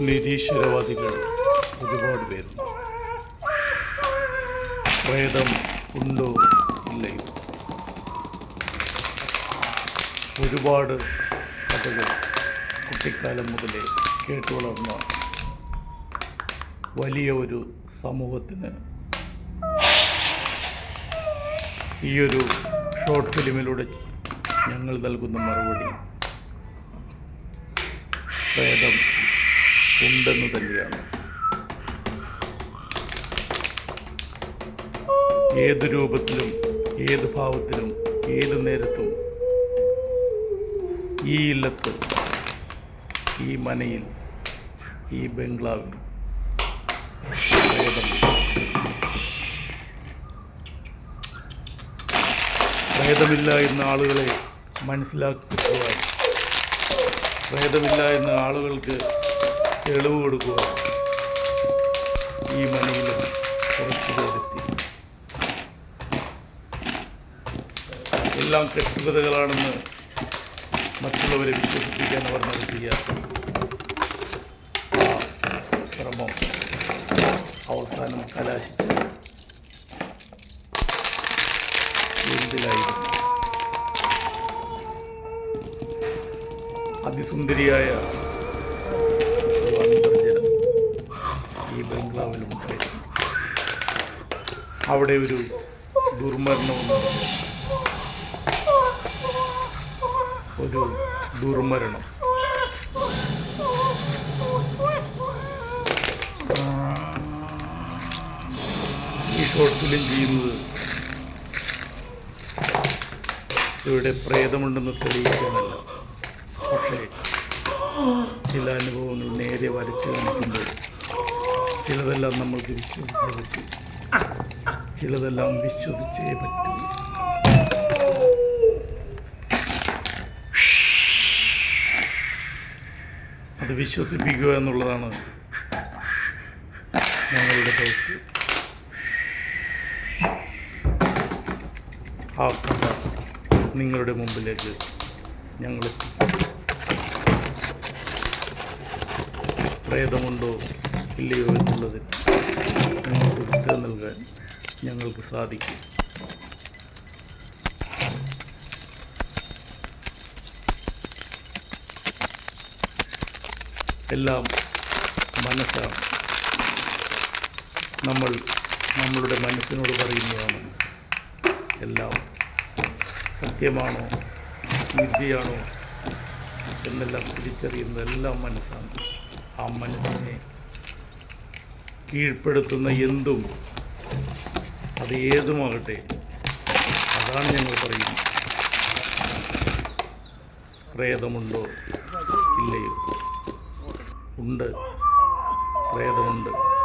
നിരീശ്വരവാദികൾ ഒരുപാട് പേരുണ്ട്. പ്രേതം ഉണ്ടോ ഇല്ലയോ? ഒരുപാട് കഥകൾ കുട്ടിക്കാലം മുതലേ കേട്ടു വളർന്ന വലിയ ഒരു സമൂഹത്തിന് ഈയൊരു ഷോർട്ട് ഫിലിമിലൂടെ ഞങ്ങൾ നൽകുന്ന മറുപടി പ്രേതം ഉണ്ടെന്ന് തന്നെയാണ്. ഏത് രൂപത്തിലും ഏത് ഭാവത്തിലും ഏത് നേരത്തും ഈ ഇല്ലത്ത് ഈ മനയിൽ ഈ ബംഗ്ലാവിൽ പ്രേതം എന്ന ആളുകളെ മനസ്സിലാക്കുവാൻ പ്രേതമില്ല എന്ന ആളുകൾക്ക് തെളിവ് കൊടുക്കുക. ഈ മണിയിൽ കുറച്ച് കൊടുത്തി എല്ലാം കെട്ടുകഥകളാണെന്ന് മറ്റുള്ളവരെ വിശ്വസിപ്പിക്കാൻ അവർ നടത്തിയ ശ്രമം അവസാനം കലാശിച്ചു. എന്തിലായിരുന്നു? അതിസുന്ദരിയായ ഈ ബംഗ്ലാവിലുണ്ടായിരുന്നു അവിടെ ഒരു ദുർമരണമുണ്ടായിരുന്നു ഒരു ദുർമരണം. ഈ ഷോർട്ട് ഫിലിം ചെയ്യുന്നത് ഇവിടെ പ്രേതമുണ്ടെന്ന് തെളിയിക്കാനല്ല. പക്ഷേ ചില അനുഭവങ്ങൾ നേരെ വരച്ചു കാണിക്കുമ്പോൾ ചിലതെല്ലാം നമ്മൾക്ക് വിശ്വസിച്ചേ പറ്റൂ ചിലതെല്ലാം വിശ്വസിച്ചേ പറ്റൂ. അത് വിശ്വസിപ്പിക്കുക എന്നുള്ളതാണ് ഞങ്ങളുടെ ദൗത്യം. ആ നിങ്ങളുടെ മുമ്പിലേക്ക് ഞങ്ങൾ എത്തിക്കും. പ്രേതമുണ്ടോ? ഇല്ലയോ എന്നുള്ളതിന് നിങ്ങൾക്ക് ഉത്തരം നൽകാൻ ഞങ്ങൾക്ക് സാധിക്കും. എല്ലാം മനസ്സാണ് നമ്മൾ നമ്മളുടെ മനസ്സിനോട് പറയുന്നതാണ്. എല്ലാം സത്യമാണോ വിദ്യയാണോ എന്നെല്ലാം തിരിച്ചറിയുന്നതെല്ലാം മനസ്സാണ്. ആ മനസ്സിനെ കീഴ്പ്പെടുത്തുന്ന എന്തും അത് ഏതുമാകട്ടെ അതാണ് ഞങ്ങൾ പറയുന്നത്. പ്രേതമുണ്ടോ ഇല്ലയോ? ഉണ്ട്. പ്രേതമുണ്ട്.